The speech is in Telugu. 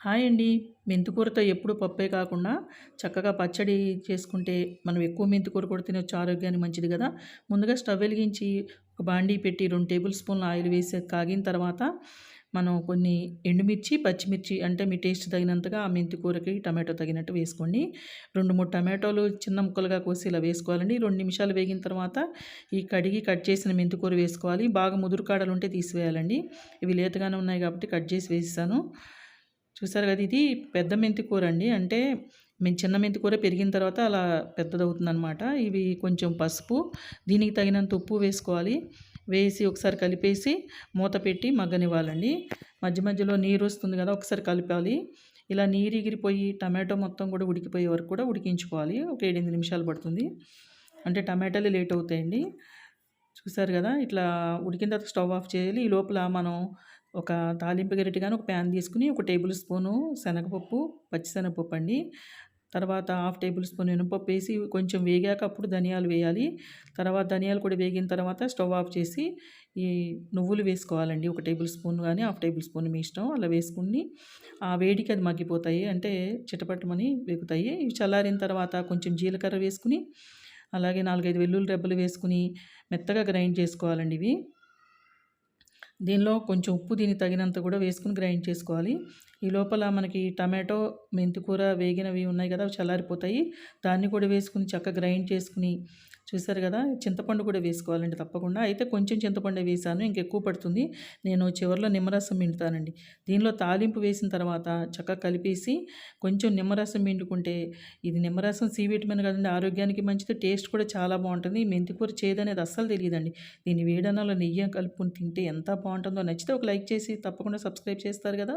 హాయ్ అండి. మెంతికూరతో ఎప్పుడు పప్పే కాకుండా చక్కగా పచ్చడి చేసుకుంటే మనం ఎక్కువ మెంతికూర కూడా తినొచ్చు. ఆరోగ్యానికి మంచిది కదా. ముందుగా స్టవ్ వెలిగించి ఒక బాండీ పెట్టి రెండు టేబుల్ స్పూన్ల ఆయిల్ వేసి కాగిన తర్వాత మనం కొన్ని ఎండుమిర్చి పచ్చిమిర్చి అంటే మీ టేస్ట్ తగినంతగా ఆ మెంతికూరకి టమాటో తగినట్టు వేసుకోండి. రెండు మూడు టమాటోలు చిన్న ముక్కలుగా కోసి ఇలా వేసుకోవాలండి. రెండు నిమిషాలు వేగిన తర్వాత ఈ కడిగి కట్ చేసిన మెంతికూర వేసుకోవాలి. బాగా ముదురు కాడలు ఉంటే తీసివేయాలండి. ఇవి లేతగానే ఉన్నాయి కాబట్టి కట్ చేసి వేసాను చూసారు కదా ఇది పెద్ద మెంతి కూర అండి అంటే మేము చిన్న మెంతి కూర పెరిగిన తర్వాత అలా పెద్దదవుతుంది అనమాట ఇవి కొంచెం పసుపు దీనికి తగినంత ఉప్పు వేసుకోవాలి. వేసి ఒకసారి కలిపేసి మూత పెట్టి మగ్గనివ్వాలండి. మధ్య మధ్యలో నీరు వస్తుంది కదా ఒకసారి కలిపాలి. ఇలా నీరు ఎగిరిపోయి టమాటో మొత్తం కూడా ఉడికిపోయే వరకు కూడా ఉడికించుకోవాలి. ఒక ఏడెనిమిది నిమిషాలు పడుతుంది. అంటే టమాటాలు లేట్ అవుతాయండి. చూసారు కదా ఇట్లా ఉడికిన తర్వాత స్టవ్ ఆఫ్ చేయాలి. ఈ లోపల మనం ఒక తాలింపు గరిటె కానీ ఒక ప్యాన్ తీసుకుని ఒక టేబుల్ స్పూను శనగపప్పు పచ్చిశనగపప్పు అండి. తర్వాత హాఫ్ టేబుల్ స్పూన్ మినపప్పు వేసి కొంచెం వేగాక అప్పుడు ధనియాలు వేయాలి. తర్వాత ధనియాలు కూడా వేగిన తర్వాత స్టవ్ ఆఫ్ చేసి ఈ నువ్వులు వేసుకోవాలండి. ఒక టేబుల్ స్పూన్ కానీ హాఫ్ టేబుల్ స్పూన్ మీ ఇష్టం. అలా వేసుకుని ఆ వేడికి అది మగ్గిపోతాయి. అంటే చిటపట్టమని వేగుతాయి. ఇవి చల్లారిన తర్వాత కొంచెం జీలకర్ర వేసుకుని అలాగే నాలుగైదు వెల్లుల్లి రెబ్బలు వేసుకుని మెత్తగా గ్రైండ్ చేసుకోవాలండి ఇవి. దీనిలో కొంచెం ఉప్పు దీని తగినంత కూడా వేసుకుని గ్రైండ్ చేసుకోవాలి. ఈ లోపల మనకి టమాటో మెంతికూర వేగినవి ఉన్నాయి కదా అవి చల్లారిపోతాయి. దాన్ని కూడా వేసుకుని చక్కగా గ్రైండ్ చేసుకుని చూసారు కదా చింతపండు కూడా వేసుకోవాలండి తప్పకుండా. అయితే కొంచెం చింతపండు వేసాను ఇంకెక్కువ పడుతుంది. నేను చివరిలో నిమ్మరసం పిండుతానండి. దీనిలో తాలింపు వేసిన తర్వాత చక్కగా కలిపేసి కొంచెం నిమ్మరసం పిండుకుంటే ఇది నిమ్మరసం సి విటమిన్ కదండి ఆరోగ్యానికి మంచిది టేస్ట్ కూడా చాలా బాగుంటుంది. మెంతికూర చేదనేది అస్సలు తెలియదండి. దీన్ని వేడనాలో నెయ్యి కలుపుకొని తింటే ఎంత బాగుంటుందో నచ్చితే ఒక లైక్ చేసి తప్పకుండా సబ్స్క్రైబ్ చేస్తారు కదా.